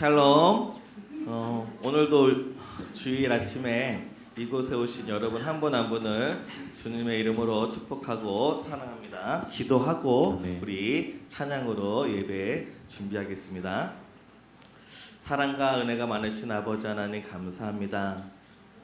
샬롬. 어, 오늘도 주일 아침에 이곳에 오신 여러분 한 분 한 분을 주님의 이름으로 축복하고 사랑합니다. 기도하고 네. 우리 찬양으로 예배 준비하겠습니다. 사랑과 은혜가 많으신 아버지 하나님 감사합니다.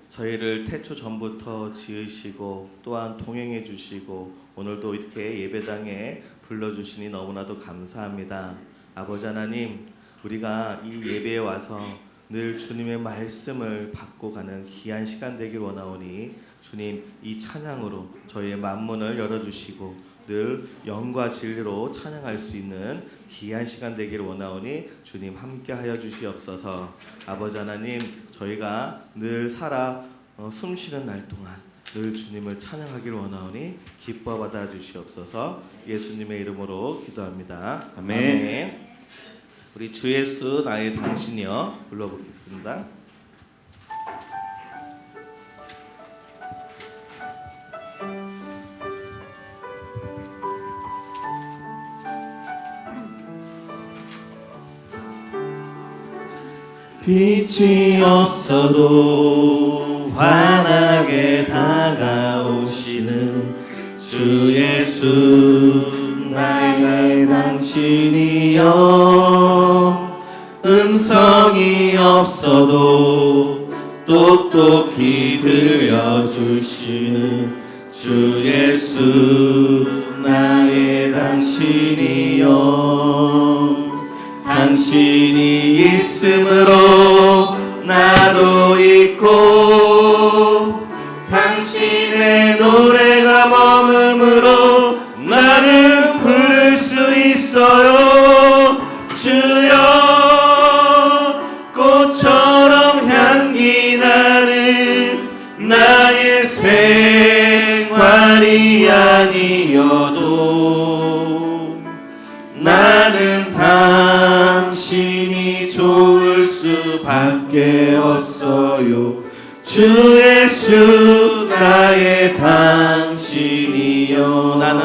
저희를 태초 전부터 지으시고 또한 동행해 주시고 오늘도 이렇게 예배당에 불러 주시니 너무나도 감사합니다. 아버지 하나님, 우리가 이 예배에 와서 늘 주님의 말씀을 받고 가는 귀한 시간 되길 원하오니 주님 이 찬양으로 저희의 만문을 열어 주시고 늘 영과 진리로 찬양할 수 있는 귀한 시간 되길 원하오니 주님 함께하여 주시옵소서. 아버지 하나님 저희가 늘 살아 어, 숨쉬는 날 동안 늘 주님을 찬양하길 원하오니 기뻐 받아 주시옵소서. 예수님의 이름으로 기도합니다. 아멘. 우리 주 예수 나의 당신이여 불러보겠습니다. 빛이 없어도 환하게 다가오시는 주 예수 나의 당신이여 음성이 없어도 똑똑히 들려주시는 주 예수 나의 당신이여. 당신이 있으므로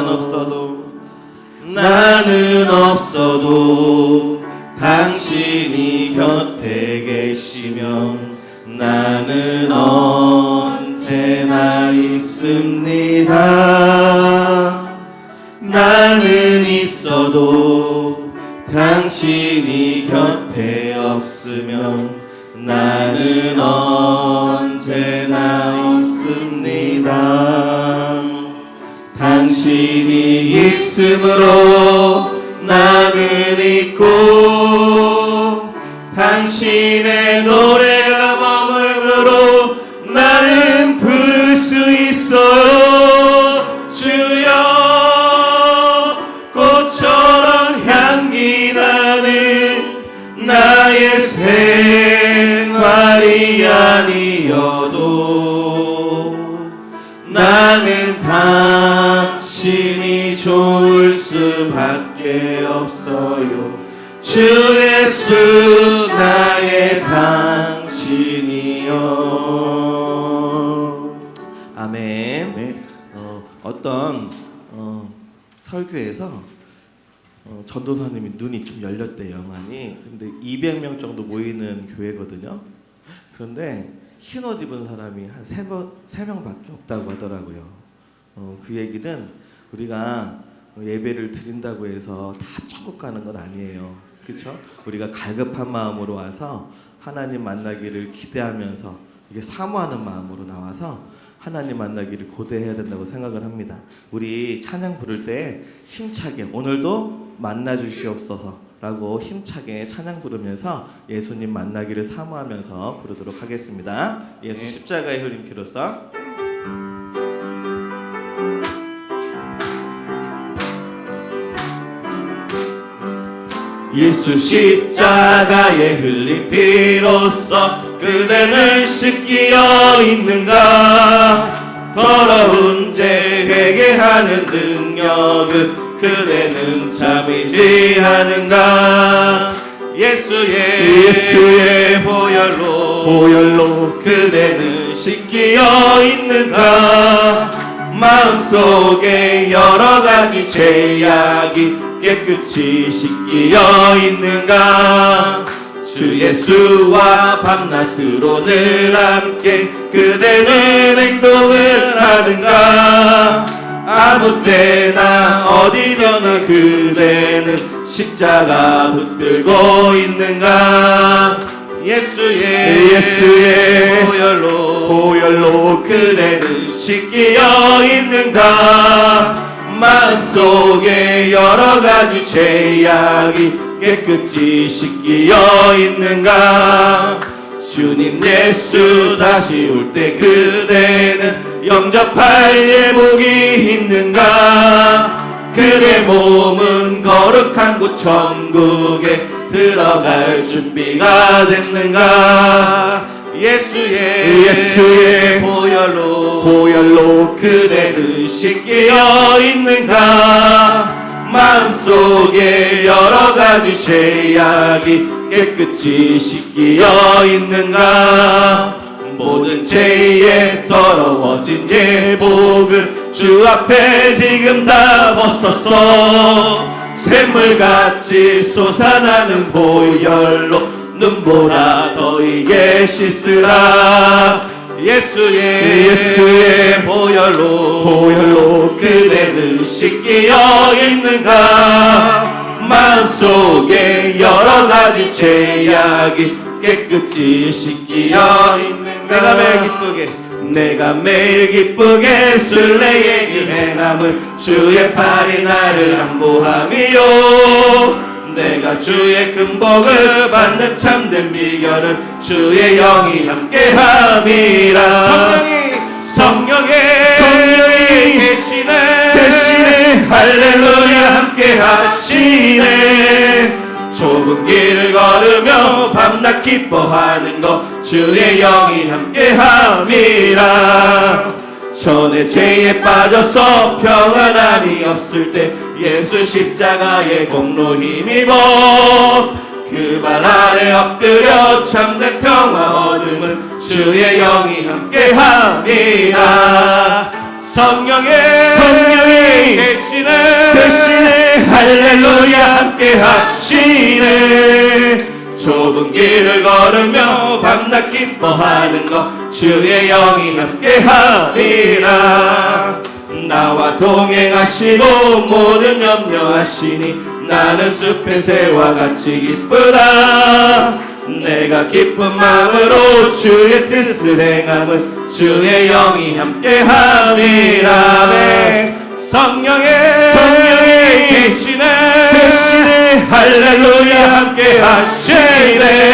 나는 없어도 나는 없어도 당신이 곁에 계시면 나는 언제나 있습니다. 나는 있어도 당신이 곁에 없으면 나는 당 주 예수 나의 당신이요 아멘. 네. 어, 어떤 어, 설교에서 어, 전도사님이 눈이 좀 열렸대요 많이. 근데 200명 정도 모이는 교회거든요. 그런데 흰 옷 입은 사람이 한세 명밖에 없다고 하더라고요. 어, 그 얘기는 우리가 예배를 드린다고 해서 다 천국 가는 건 아니에요 그렇죠? 우리가 갈급한 마음으로 와서 하나님 만나기를 기대하면서 이게 사모하는 마음으로 나와서 하나님 만나기를 고대해야 된다고 생각을 합니다. 우리 찬양 부를 때 힘차게 오늘도 만나 주시옵소서 라고 힘차게 찬양 부르면서 예수님 만나기를 사모하면서 부르도록 하겠습니다. 예수 네. 십자가의 흘림피로써 예수 십자가의 흘린 피로써 그대는 씻기어 있는가? 더러운 죄 회개하는 능력을 그대는 참이지 않은가? 예수의 예수의 보혈로 보혈로 그대는 씻기어 있는가? 마음속에 여러 가지 죄악이 깨끗이 씻기어 있는가? 주 예수와 밤낮으로 늘 함께 그대는 행동을 하는가? 아무 때나 어디서나 그대는 십자가 붙들고 있는가? 예수의 예수의 보혈로 보혈로 그대는 씻기어 있는가 마음속에 여러 가지 죄악이 깨끗이 씻기어 있는가? 주님 예수 다시 올 때 그대는 영접할 제목이 있는가? 그대 몸은 거룩한 곳 천국에 들어갈 준비가 됐는가 예수의 예수의 보혈로 보혈로 그대는 씻기어 있는가? 마음속에 여러 가지 죄악이 깨끗이 씻기어 있는가? 모든 죄에 더러워진 예복을 주 앞에 지금 다 벗었어. 샘물같이 솟아나는 보혈로 눈보다 더 이게 씻으라. 예수의 예수의 보혈로 보혈로 그대는 씻기어 있는가? 마음속에 여러 가지 죄악이 깨끗이 씻기어 있는가? 내가 매일 기쁘게. 내가 매일 기쁘게 술래의 길 행함을 주의 팔이 나를 안보함이요 내가 주의 큰 복을 받는 참된 비결은 주의 영이 함께함이라. 성령이 성령의 성령이 계시네. 계시네. 할렐루야 함께 하시네. 좁은 길을 걸으며 밤낮 기뻐하는 것 주의 영이 함께 함이라. 전에 죄에 빠져서 평안함이 없을 때 예수 십자가의 공로 힘입어 그 발 아래 엎드려 참된 평화 얻음은 주의 영이 함께 함이라. 성령의 성령이 계시네. 계시네. 할렐루야 함께 하시네. 좁은 길을 걸으며 밤낮 기뻐하는 것 주의 영이 함께 하리라. 나와 동행하시고 모든 염려하시니 나는 숲의 새와 같이 기쁘다. 내가 기쁜 마음으로 주의 뜻을 행함은 주의 영이 함께 함이라. 성령의 성령이 계시네. 계시네. 할렐루야 함께 하시네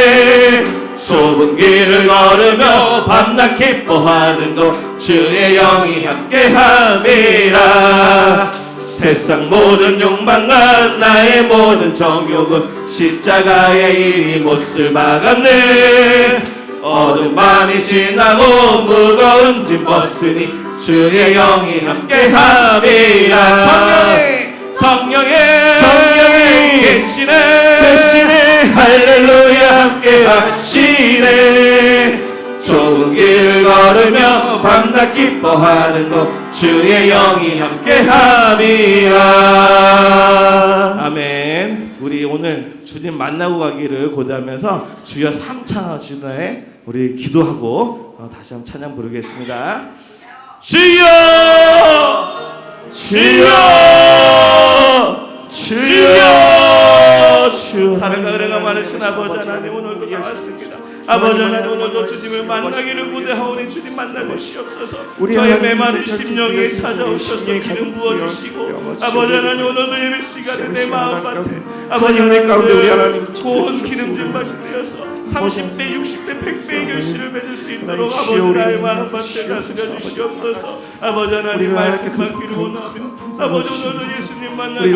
좁은 길을 걸으며 밤낮 기뻐하는 것 주의 영이 함께 함이라. 세상 모든 욕망과 나의 모든 정욕은 십자가의 일이 못을 박았네. 어둠 밤이 지나고 무거운 짐 벗으니 주의 영이 함께 함이라. 성령이! 성령의 성령이! 계시네. 계시네. 할렐루야 함께 하시 네. 좁은 길 걸으며 밤낮 기뻐하는 것 주의 영이 함께 함이라. 아멘. 우리 오늘 주님 만나고 가기를 고대하면서 주여 삼창 주에 우리 기도하고 어, 다시 한번 찬양 부르겠습니다. 주여! 주여! 주여! 주여! 사랑과 은혜가 많으신 아버지 하나님 오늘도 나왔습니다 아버지 하나님 오늘도 주님을 만나기를 구대하오니 주님 만나주시옵소서. 저의 메마른 심령에 찾아오셔서 기름 부어주시고 아버지 하나님 오늘도 예배 시간에 내 마음밭에 아버지 하나님 가운데 우리 하나님 주십시오. 기름진 맛이 되어서 30배 60배 100배의 결실을 맺을 수 있도록 아버지 나의 마음밭에. 다스려 주시옵소서 아버지 하나님 우리를 말씀 하나님 받기를 그 원하며 아버지 오늘도 예수님 만나게.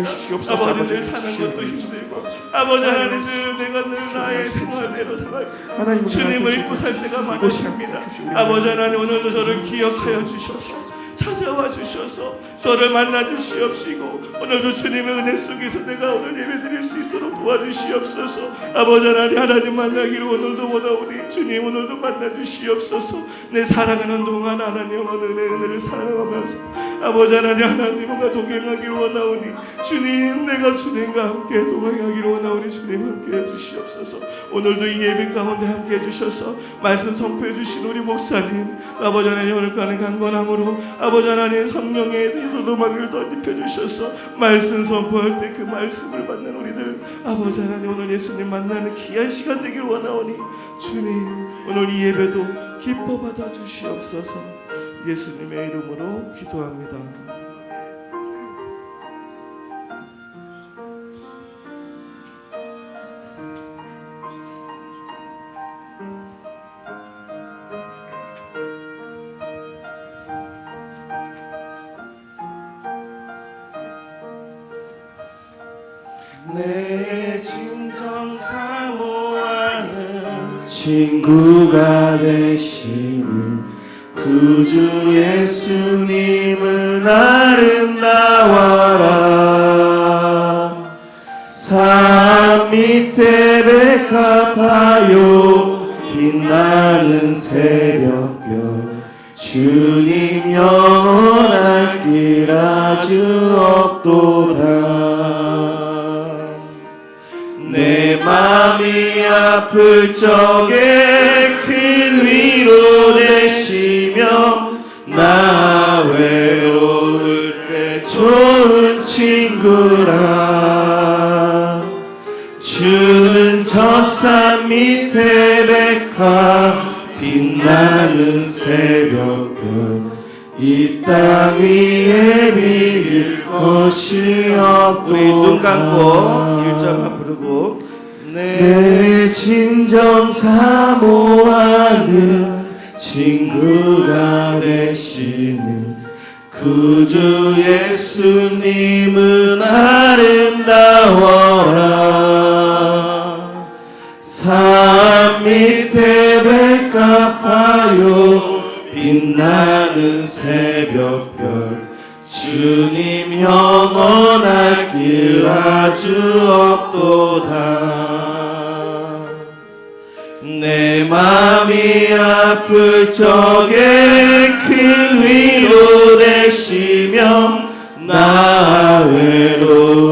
해주시옵소서, 아버지 늘. 사는 것도 힘들고 아버지 하나님 늘 내가 늘 나의 생활대로 살았지 우리 주님을 잊고 살 때가 많았습니다. 아버지 하나님 오늘도 저를 기억하여 주셔서 찾아와 주셔서 저를 만나 주시옵시고 오늘도 주님의 은혜 속에서 내가 오늘 예배 드릴 수 있도록 도와주시옵소서. 아버지 하나님 하나님 만나기를 오늘도 원하오니 주님 오늘도 만나 주시옵소서. 내 살아가는 동안 하나님 은혜 은혜를 사랑하면서 아버지 하나님 하나님과 동행하기를 원하오니 주님 내가 주님과 함께 동행하기를 원하오니 주님 함께 해주시옵소서. 오늘도 이 예배 가운데 함께 해주셔서 말씀 선포해 주신 우리 목사님 아버지 하나님 오늘까지 강건함으로 아버지 하나님 성령의 이도로마기를 덧입혀 주셔서 말씀 선포할 때 그 말씀을 받는 우리들 아버지 하나님 오늘 예수님 만나는 귀한 시간 되길 원하오니 주님 오늘 이 예배도 기뻐 받아 주시옵소서 예수님의 이름으로 기도합니다. 친구가 되시는 구주 예수님은 아름다워라. 산 밑에 백합하여 빛나는 새벽별 주님 영원할 길 아주 없도다 내 맘이 아플 적에 그 위로 되시며 나 외로울 때 좋은 친구라. 주는 저산 밑에 백합 빛나는 새벽별 이 땅 위에 비길 것이 없고 우리 눈 감고 1절만 부르고 내 내 진정 사모하는 친구가 되시는 구주 예수님은 아름다워라. 산 밑에 백합하여 빛나는 새벽별 주님 영원할 길 아주 없도다. 내 맘이 아플 적에 그 위로 되시며 나 외로